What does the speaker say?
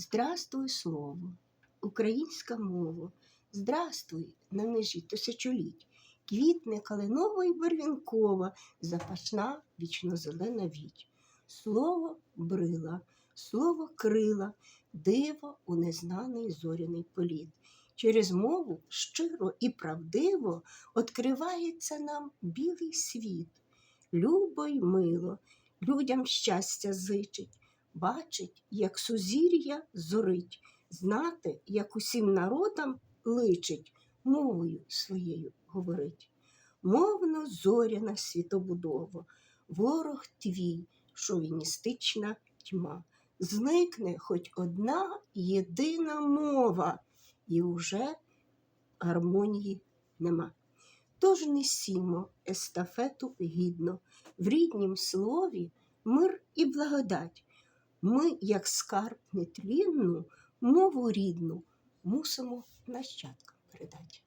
Здравствуй, слово, українська мова, здравствуй на межі тисячоліть. Квітне калинова й барвінкова, запашна вічно-зелена віть. Слово брила, слово крила, диво у незнаний зоряний політ. Через мову щиро і правдиво откривається нам білий світ. Любо й мило, людям щастя зичить, бачить, як сузір'я зорить, знати, як усім народам личить, мовою своєю говорить. Мовно зоряна світобудова, ворог твій, шовіністична тьма. Зникне хоч одна єдина мова, і уже гармонії нема. Тож несімо естафету гідно, в ріднім слові мир і благодать. Ми, як скарб нетлінну, мову рідну, мусимо нащадкам передати.